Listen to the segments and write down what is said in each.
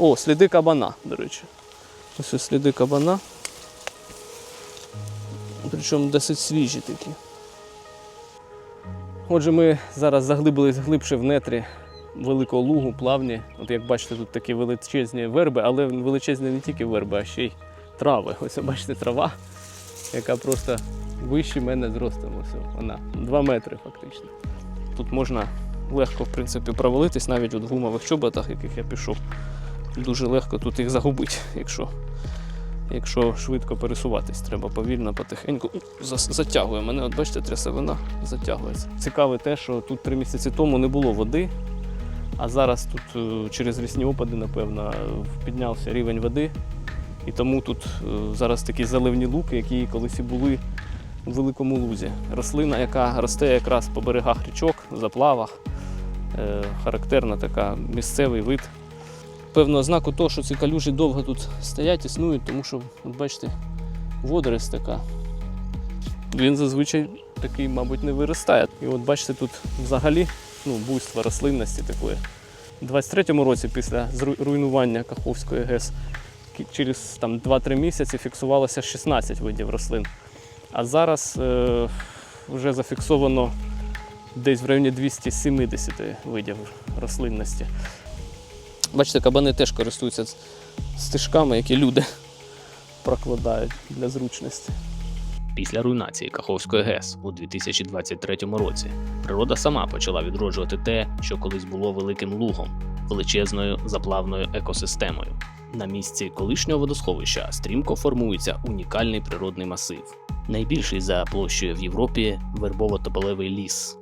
О, сліди кабана, до речі. Ось сліди кабана. Причому досить свіжі такі. Отже, ми зараз заглибились глибше в нетрі великого лугу, плавні. От як бачите, тут такі величезні верби, але величезні не тільки верби, а ще й трави. Ось бачите, трава, яка просто вище мене зростом. Ось вона 2 метри фактично. Тут можна легко, в принципі, провалитись навіть в гумових чоботах, яких я пішов. Дуже легко тут їх загубити, якщо, якщо швидко пересуватись. Треба повільно, потихеньку. Затягує мене, от бачите, трясовина затягується. Цікаве те, що тут три місяці тому не було води, а зараз тут е, через рісні опади, напевно, піднявся рівень води. І тому тут е, зараз такі заливні луки, які колись і були у великому лузі. Рослина, яка росте якраз по берегах річок, заплавах. Е, Характерна така місцевий вид. Певно, ознаку того, що ці калюжі довго тут стоять, існують, тому що, от бачите, водорість така. Він зазвичай такий, мабуть, не виростає. І от бачите, тут взагалі ну, буйство рослинності такої. У 23-му році, після руйнування Каховської ГЕС, через там, 2-3 місяці фіксувалося 16 видів рослин. А зараз е, вже зафіксовано десь в районі 270 видів рослинності. Бачите, кабани теж користуються стежками, які люди прокладають для зручності. Після руйнації Каховської ГЕС у 2023 році природа сама почала відроджувати те, що колись було великим лугом, величезною заплавною екосистемою. На місці колишнього водосховища стрімко формується унікальний природний масив, найбільший за площею в Європі вербово-тополевий ліс,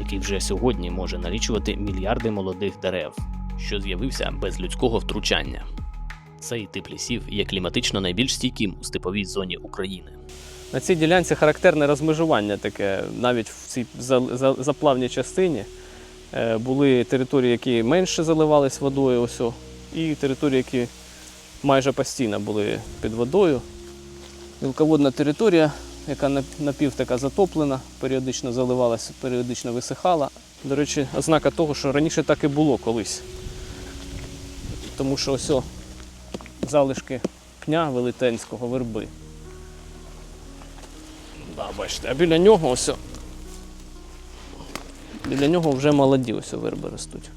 який вже сьогодні може налічувати мільярди молодих дерев, що з'явився без людського втручання. Цей тип лісів є кліматично найбільш стійким у степовій зоні України. На цій ділянці характерне розмежування таке, навіть в цій за- за- заплавній частині. Е, Були території, які менше заливались водою, ось, і території, які майже постійно були під водою. Мілководна територія, яка напів така затоплена, періодично заливалася, періодично висихала. До речі, ознака того, що раніше так і було колись. Тому що ось залишки пня велетенського верби. Да, бачите, а біля нього ось. Біля нього вже молоді ось верби ростуть.